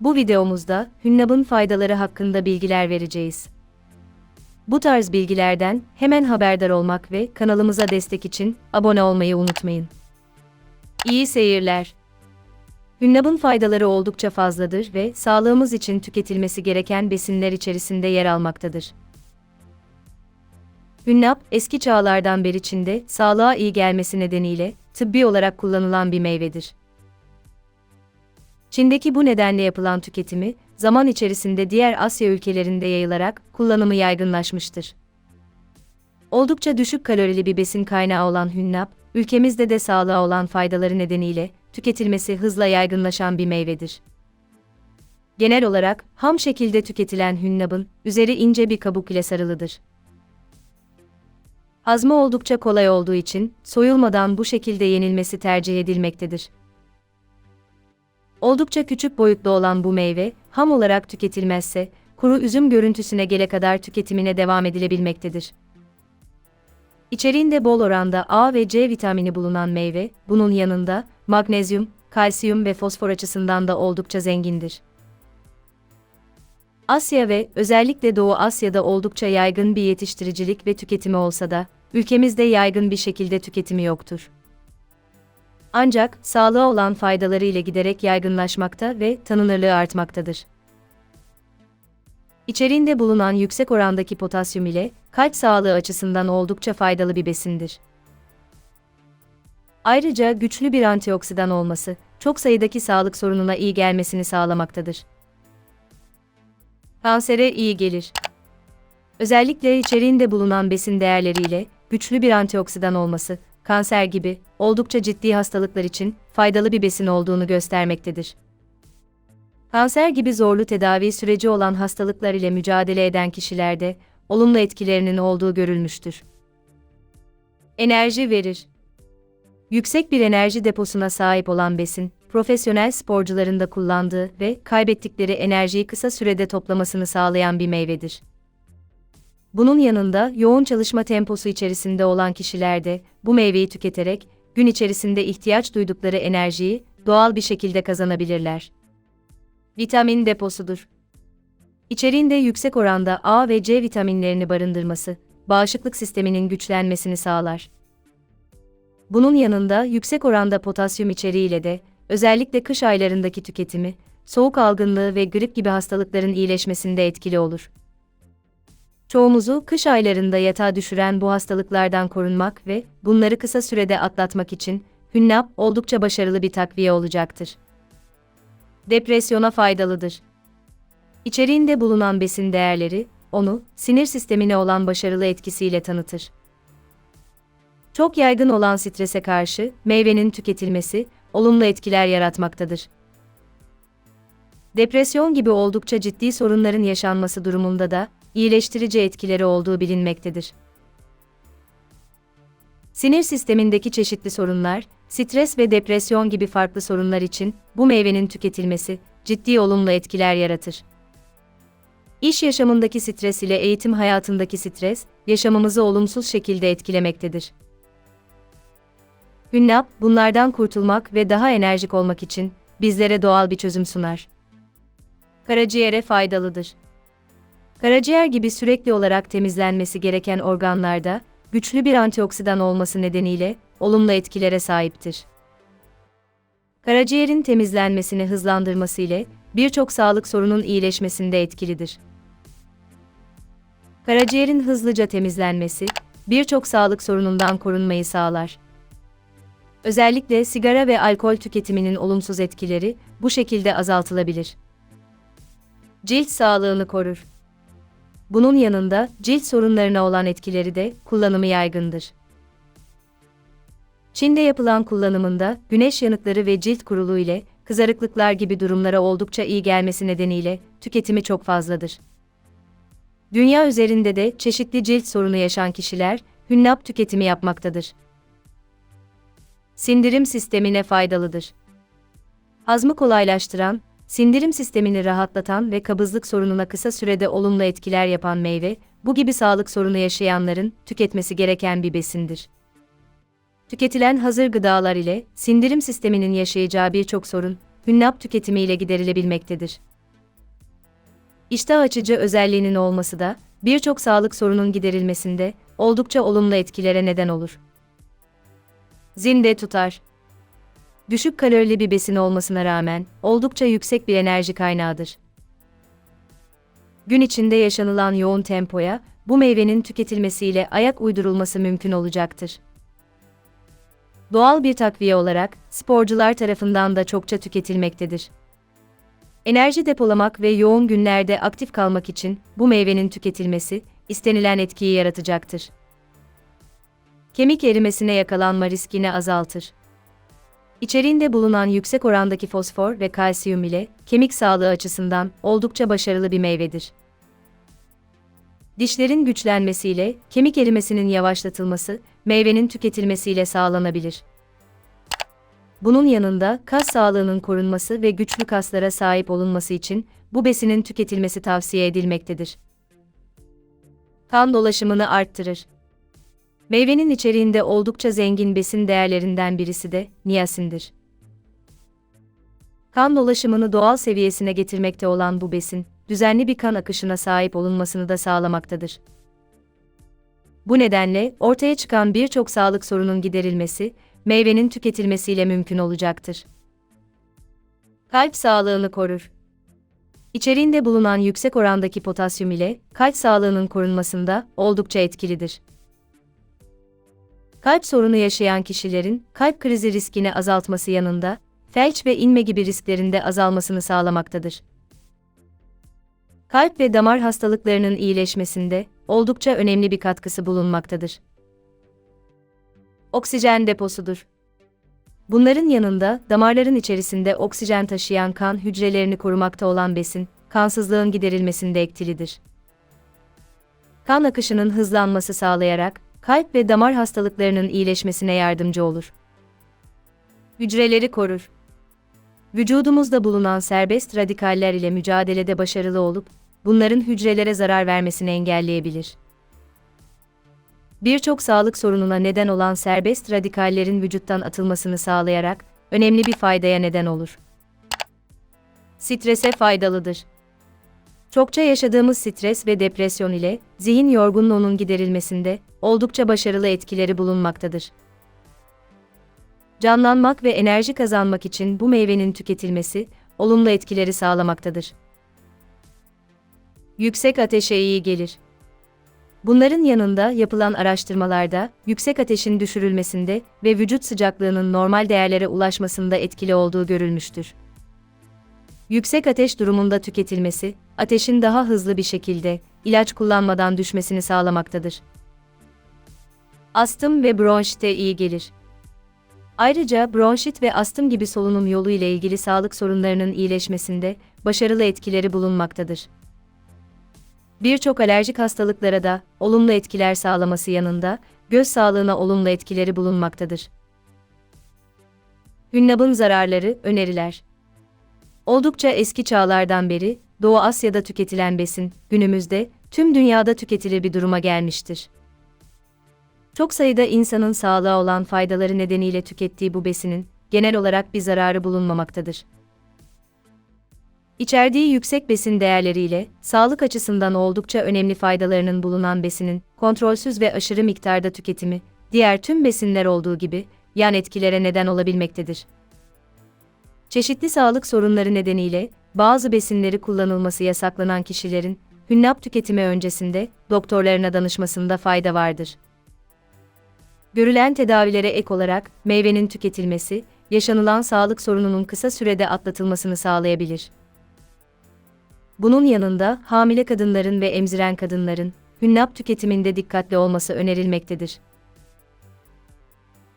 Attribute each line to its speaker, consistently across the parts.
Speaker 1: Bu videomuzda hünnabın faydaları hakkında bilgiler vereceğiz. Bu tarz bilgilerden hemen haberdar olmak ve kanalımıza destek için abone olmayı unutmayın. İyi seyirler. Hünnabın faydaları oldukça fazladır ve sağlığımız için tüketilmesi gereken besinler içerisinde yer almaktadır. Hünnap, eski çağlardan beri Çin'de sağlığa iyi gelmesi nedeniyle tıbbi olarak kullanılan bir meyvedir. Çin'deki bu nedenle yapılan tüketimi, zaman içerisinde diğer Asya ülkelerinde yayılarak kullanımı yaygınlaşmıştır. Oldukça düşük kalorili bir besin kaynağı olan hünnap, ülkemizde de sağlığa olan faydaları nedeniyle tüketilmesi hızla yaygınlaşan bir meyvedir. Genel olarak ham şekilde tüketilen hünnabın üzeri ince bir kabuk ile sarılıdır. Hazmı oldukça kolay olduğu için soyulmadan bu şekilde yenilmesi tercih edilmektedir. Oldukça küçük boyutlu olan bu meyve, ham olarak tüketilmezse, kuru üzüm görüntüsüne gele kadar tüketimine devam edilebilmektedir. İçeriğinde bol oranda A ve C vitamini bulunan meyve, bunun yanında magnezyum, kalsiyum ve fosfor açısından da oldukça zengindir. Asya ve özellikle Doğu Asya'da oldukça yaygın bir yetiştiricilik ve tüketimi olsa da, ülkemizde yaygın bir şekilde tüketimi yoktur. Ancak sağlığa olan faydaları ile giderek yaygınlaşmakta ve tanınırlığı artmaktadır. İçeriğinde bulunan yüksek orandaki potasyum ile kalp sağlığı açısından oldukça faydalı bir besindir. Ayrıca güçlü bir antioksidan olması, çok sayıdaki sağlık sorununa iyi gelmesini sağlamaktadır. Kansere iyi gelir. Özellikle içeriğinde bulunan besin değerleriyle güçlü bir antioksidan olması, kanser gibi oldukça ciddi hastalıklar için faydalı bir besin olduğunu göstermektedir. Kanser gibi zorlu tedavi süreci olan hastalıklar ile mücadele eden kişilerde olumlu etkilerinin olduğu görülmüştür. Enerji verir. Yüksek bir enerji deposuna sahip olan besin, profesyonel sporcuların da kullandığı ve kaybettikleri enerjiyi kısa sürede toplamasını sağlayan bir meyvedir. Bunun yanında yoğun çalışma temposu içerisinde olan kişiler de bu meyveyi tüketerek gün içerisinde ihtiyaç duydukları enerjiyi doğal bir şekilde kazanabilirler. Vitamin deposudur. İçeriğinde yüksek oranda A ve C vitaminlerini barındırması, bağışıklık sisteminin güçlenmesini sağlar. Bunun yanında yüksek oranda potasyum içeriğiyle de özellikle kış aylarındaki tüketimi, soğuk algınlığı ve grip gibi hastalıkların iyileşmesinde etkili olur. Çoğumuzu kış aylarında yatağa düşüren bu hastalıklardan korunmak ve bunları kısa sürede atlatmak için hünnap oldukça başarılı bir takviye olacaktır. Depresyona faydalıdır. İçeriğinde bulunan besin değerleri onu sinir sistemine olan başarılı etkisiyle tanıtır. Çok yaygın olan strese karşı meyvenin tüketilmesi olumlu etkiler yaratmaktadır. Depresyon gibi oldukça ciddi sorunların yaşanması durumunda da iyileştirici etkileri olduğu bilinmektedir. Sinir sistemindeki çeşitli sorunlar, stres ve depresyon gibi farklı sorunlar için bu meyvenin tüketilmesi ciddi olumlu etkiler yaratır. İş yaşamındaki stres ile eğitim hayatındaki stres, yaşamımızı olumsuz şekilde etkilemektedir. Hünnap, bunlardan kurtulmak ve daha enerjik olmak için bizlere doğal bir çözüm sunar. Karaciğere faydalıdır. Karaciğer gibi sürekli olarak temizlenmesi gereken organlarda güçlü bir antioksidan olması nedeniyle olumlu etkilere sahiptir. Karaciğerin temizlenmesini hızlandırması ile birçok sağlık sorunun iyileşmesinde etkilidir. Karaciğerin hızlıca temizlenmesi birçok sağlık sorunundan korunmayı sağlar. Özellikle sigara ve alkol tüketiminin olumsuz etkileri bu şekilde azaltılabilir. Cilt sağlığını korur. Bunun yanında cilt sorunlarına olan etkileri de kullanımı yaygındır. Çin'de yapılan kullanımında güneş yanıkları ve cilt kuruluğu ile kızarıklıklar gibi durumlara oldukça iyi gelmesi nedeniyle tüketimi çok fazladır. Dünya üzerinde de çeşitli cilt sorunu yaşayan kişiler hünnap tüketimi yapmaktadır. Sindirim sistemine faydalıdır. Hazmı kolaylaştıran, sindirim sistemini rahatlatan ve kabızlık sorununa kısa sürede olumlu etkiler yapan meyve, bu gibi sağlık sorunu yaşayanların tüketmesi gereken bir besindir. Tüketilen hazır gıdalar ile sindirim sisteminin yaşayacağı birçok sorun hünnap tüketimiyle giderilebilmektedir. İştah açıcı özelliğinin olması da birçok sağlık sorunun giderilmesinde oldukça olumlu etkilere neden olur. Zinde tutar. Düşük kalorili bir besin olmasına rağmen oldukça yüksek bir enerji kaynağıdır. Gün içinde yaşanılan yoğun tempoya bu meyvenin tüketilmesiyle ayak uydurulması mümkün olacaktır. Doğal bir takviye olarak sporcular tarafından da çokça tüketilmektedir. Enerji depolamak ve yoğun günlerde aktif kalmak için bu meyvenin tüketilmesi istenilen etkiyi yaratacaktır. Kemik erimesine yakalanma riskini azaltır. İçeriğinde bulunan yüksek orandaki fosfor ve kalsiyum ile kemik sağlığı açısından oldukça başarılı bir meyvedir. Dişlerin güçlenmesiyle kemik erimesinin yavaşlatılması meyvenin tüketilmesiyle sağlanabilir. Bunun yanında kas sağlığının korunması ve güçlü kaslara sahip olunması için bu besinin tüketilmesi tavsiye edilmektedir. Kan dolaşımını arttırır. Meyvenin içeriğinde oldukça zengin besin değerlerinden birisi de niasindir. Kan dolaşımını doğal seviyesine getirmekte olan bu besin, düzenli bir kan akışına sahip olunmasını da sağlamaktadır. Bu nedenle ortaya çıkan birçok sağlık sorunun giderilmesi, meyvenin tüketilmesiyle mümkün olacaktır. Kalp sağlığını korur. İçeriğinde bulunan yüksek orandaki potasyum ile kalp sağlığının korunmasında oldukça etkilidir. Kalp sorunu yaşayan kişilerin kalp krizi riskini azaltması yanında felç ve inme gibi risklerinde azalmasını sağlamaktadır. Kalp ve damar hastalıklarının iyileşmesinde oldukça önemli bir katkısı bulunmaktadır. Oksijen deposudur. Bunların yanında damarların içerisinde oksijen taşıyan kan hücrelerini korumakta olan besin, kansızlığın giderilmesinde etkilidir. Kan akışının hızlanması sağlayarak kalp ve damar hastalıklarının iyileşmesine yardımcı olur. Hücreleri korur. Vücudumuzda bulunan serbest radikaller ile mücadelede başarılı olup, bunların hücrelere zarar vermesini engelleyebilir. Birçok sağlık sorununa neden olan serbest radikallerin vücuttan atılmasını sağlayarak önemli bir faydaya neden olur. Strese faydalıdır. Çokça yaşadığımız stres ve depresyon ile zihin yorgunluğunun giderilmesinde oldukça başarılı etkileri bulunmaktadır. Canlanmak ve enerji kazanmak için bu meyvenin tüketilmesi olumlu etkileri sağlamaktadır. Yüksek ateşe iyi gelir. Bunların yanında yapılan araştırmalarda yüksek ateşin düşürülmesinde ve vücut sıcaklığının normal değerlere ulaşmasında etkili olduğu görülmüştür. Yüksek ateş durumunda tüketilmesi, ateşin daha hızlı bir şekilde ilaç kullanmadan düşmesini sağlamaktadır. Astım ve bronşite iyi gelir. Ayrıca bronşit ve astım gibi solunum yolu ile ilgili sağlık sorunlarının iyileşmesinde başarılı etkileri bulunmaktadır. Birçok alerjik hastalıklara da olumlu etkiler sağlaması yanında göz sağlığına olumlu etkileri bulunmaktadır. Hünnabın zararları, öneriler. Oldukça eski çağlardan beri Doğu Asya'da tüketilen besin günümüzde tüm dünyada tüketilir bir duruma gelmiştir. Çok sayıda insanın sağlığa olan faydaları nedeniyle tükettiği bu besinin genel olarak bir zararı bulunmamaktadır. İçerdiği yüksek besin değerleriyle sağlık açısından oldukça önemli faydalarının bulunan besinin kontrolsüz ve aşırı miktarda tüketimi diğer tüm besinler olduğu gibi yan etkilere neden olabilmektedir. Çeşitli sağlık sorunları nedeniyle bazı besinleri kullanılması yasaklanan kişilerin hünnap tüketimi öncesinde doktorlarına danışmasında fayda vardır. Görülen tedavilere ek olarak meyvenin tüketilmesi, yaşanılan sağlık sorununun kısa sürede atlatılmasını sağlayabilir. Bunun yanında hamile kadınların ve emziren kadınların hünnap tüketiminde dikkatli olması önerilmektedir.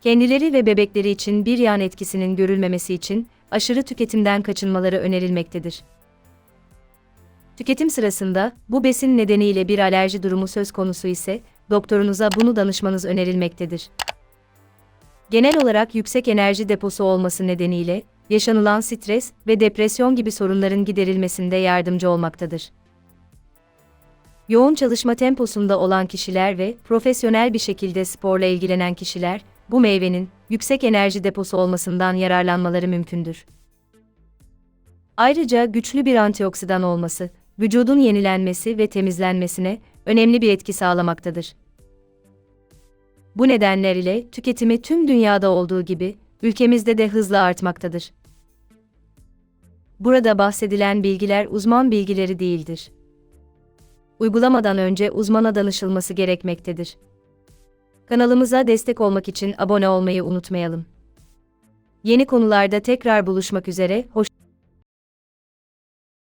Speaker 1: Kendileri ve bebekleri için bir yan etkisinin görülmemesi için aşırı tüketimden kaçınmaları önerilmektedir. Tüketim sırasında bu besin nedeniyle bir alerji durumu söz konusu ise doktorunuza bunu danışmanız önerilmektedir. Genel olarak yüksek enerji deposu olması nedeniyle yaşanılan stres ve depresyon gibi sorunların giderilmesinde yardımcı olmaktadır. Yoğun çalışma temposunda olan kişiler ve profesyonel bir şekilde sporla ilgilenen kişiler bu meyvenin yüksek enerji deposu olmasından yararlanmaları mümkündür. Ayrıca güçlü bir antioksidan olması, vücudun yenilenmesi ve temizlenmesine önemli bir etki sağlamaktadır. Bu nedenler ile tüketimi tüm dünyada olduğu gibi ülkemizde de hızla artmaktadır. Burada bahsedilen bilgiler uzman bilgileri değildir. Uygulamadan önce uzmana danışılması gerekmektedir. Kanalımıza destek olmak için abone olmayı unutmayalım. Yeni konularda tekrar buluşmak üzere, hoşça